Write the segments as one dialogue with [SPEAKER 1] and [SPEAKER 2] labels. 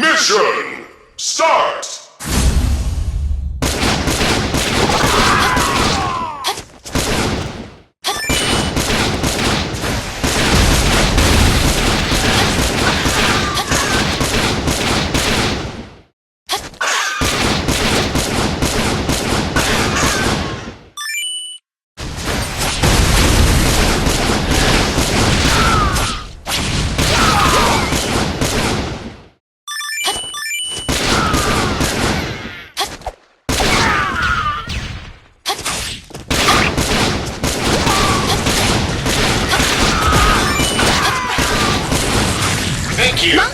[SPEAKER 1] Mission start!
[SPEAKER 2] you.
[SPEAKER 1] Mom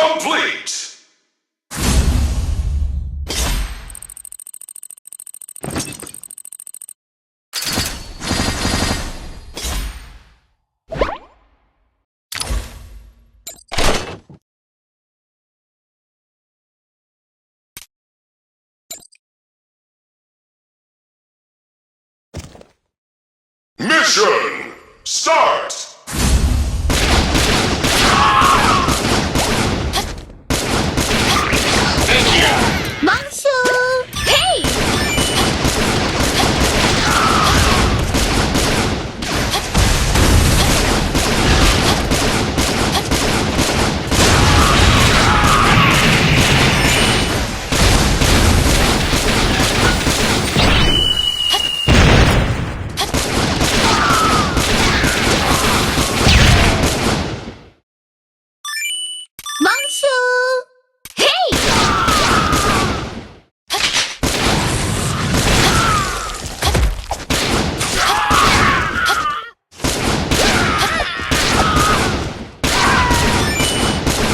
[SPEAKER 1] complete! Mission! Start!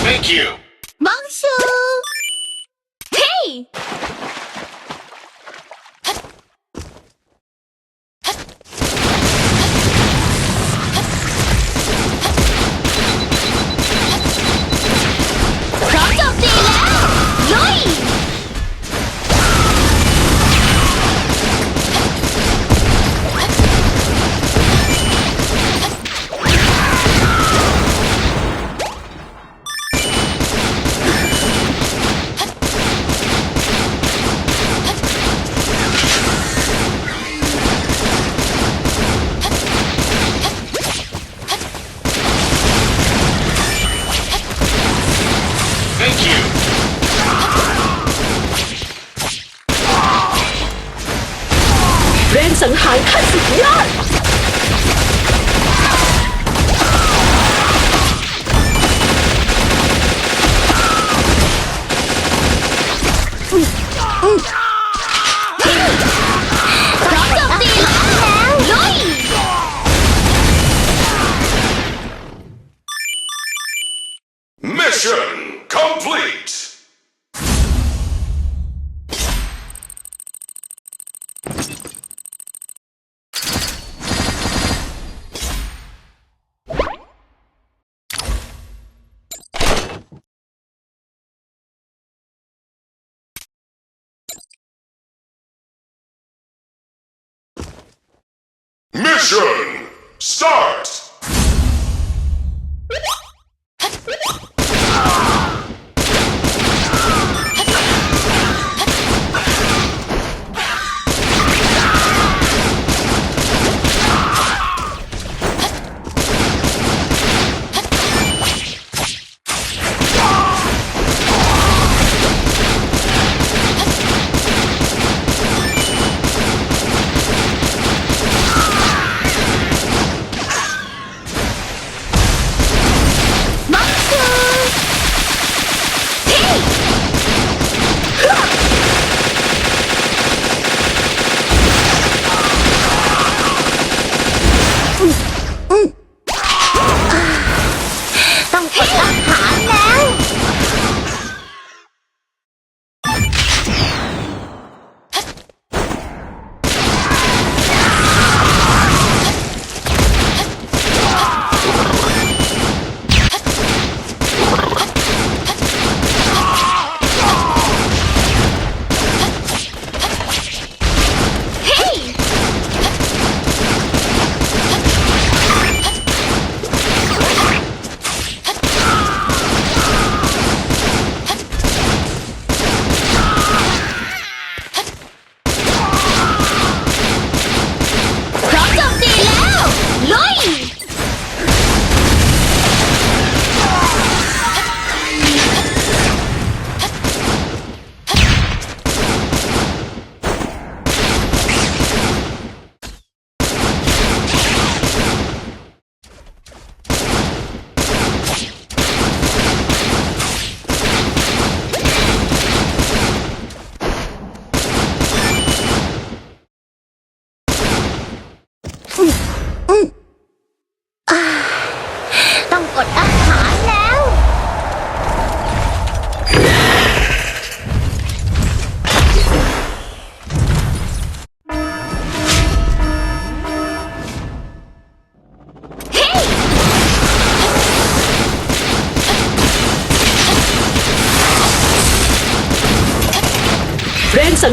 [SPEAKER 2] Thank you.
[SPEAKER 3] 陈寒开始胡乱。Action Start! Ooh! Ooh!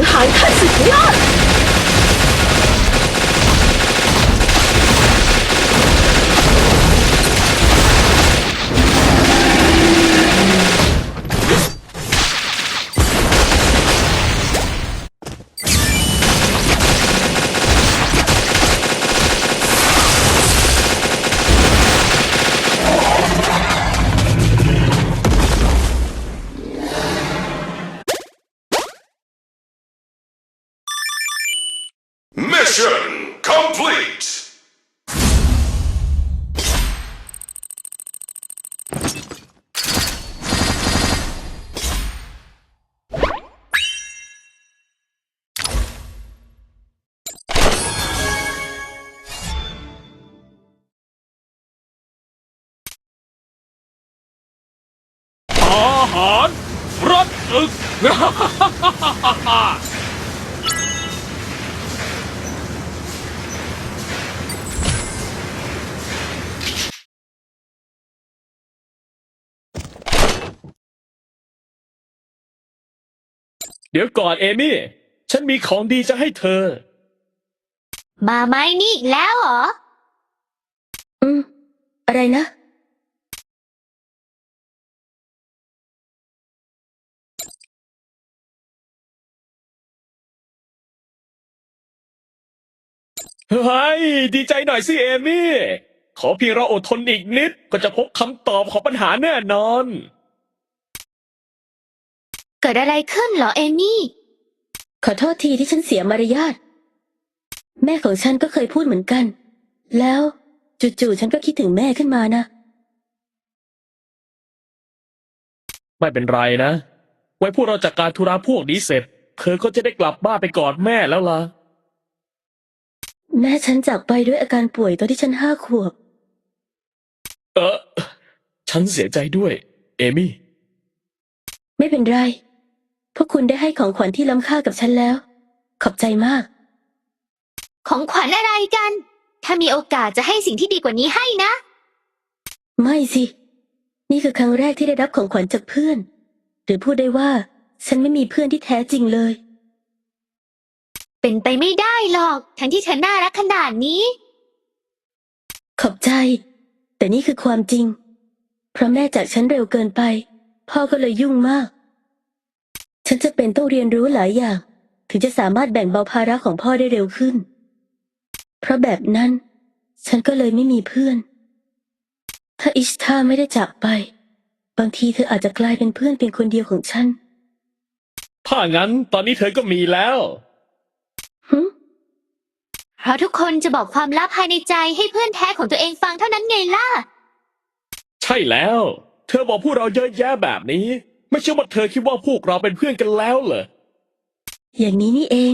[SPEAKER 3] แร
[SPEAKER 4] อึกเดี๋ยวก่อนเอมี่ ฉันมีของดีจะให้เธอ
[SPEAKER 1] มาไหมนี่อีกแล้วเหรอ
[SPEAKER 5] อืม อะไรนะ
[SPEAKER 4] เฮ้ยดีใจหน่อยสิเอมี่ ขอเพียงเราอดทนอีกนิด ก็จะพบคำตอบของปัญหาแน่นอน
[SPEAKER 1] เกิดอะไรขึ้นเหรอเอมี่
[SPEAKER 5] ขอโทษทีที่ฉันเสียมารยาท แม่ของฉันก็เคยพูดเหมือนกัน แล้วจู่ๆฉันก็คิดถึงแม่ขึ้นมานะ
[SPEAKER 4] ไม่เป็นไรนะ ไว้พวกเราจัดการธุระพวกนี้เสร็จ เธอก็จะได้กลับบ้านไปกอดแม่แล้วล่ะ
[SPEAKER 5] แม่ฉันจากไปด้วยอาการป่วยตอนที่ฉันห้าขวบ
[SPEAKER 4] เออฉันเสียใจด้วย เอมี่
[SPEAKER 5] ไม่เป็นไร พวกคุณได้ให้ของขวัญที่ล้ำค่ากับฉันแล้ว ขอบใจมาก
[SPEAKER 1] ของขวัญอะไรกัน ถ้ามีโอกาสจะให้สิ่งที่ดีกว่านี้ให้นะ
[SPEAKER 5] ไม่สิ นี่คือครั้งแรกที่ได้รับของขวัญจากเพื่อน หรือพูดได้ว่า ฉันไม่มีเพื่อนที่แท้จริงเลย
[SPEAKER 1] เป็นไปไม่ได้หรอก ทั้งที่เธอน่ารักขนาดนี้
[SPEAKER 5] ขอบใจ แต่นี่คือความจริง เพราะแม่จากฉันเร็วเกินไป พ่อก็เลยยุ่งมาก ฉันจะเป็นต้องเรียนรู้หลายอย่าง ถึงจะสามารถแบ่งเบาภาระของพ่อได้เร็วขึ้น เพราะแบบนั้น ฉันก็เลยไม่มีเพื่อน ถ้าอิชทาไม่ได้จากไป บางทีเธออาจจะกลายเป็นเพื่อนเพียงคนเดียวของฉัน
[SPEAKER 4] ถ้างั้นตอนนี้เธอก็มีแล้ว
[SPEAKER 5] หึ
[SPEAKER 1] เพราะทุกคนจะบอกความลับภายในใจให้เพื่อนแท้ของตัวเองฟังเท่านั้นไงล่ะ
[SPEAKER 4] ใช่แล้ว เธอบอกพวกเราเยอะแยะแบบนี้ ไม่ใช่ว่าเธอคิดว่าพวกเราเป็นเพื่อนกันแล้วเหรอ
[SPEAKER 5] อย่างนี้นี่เอง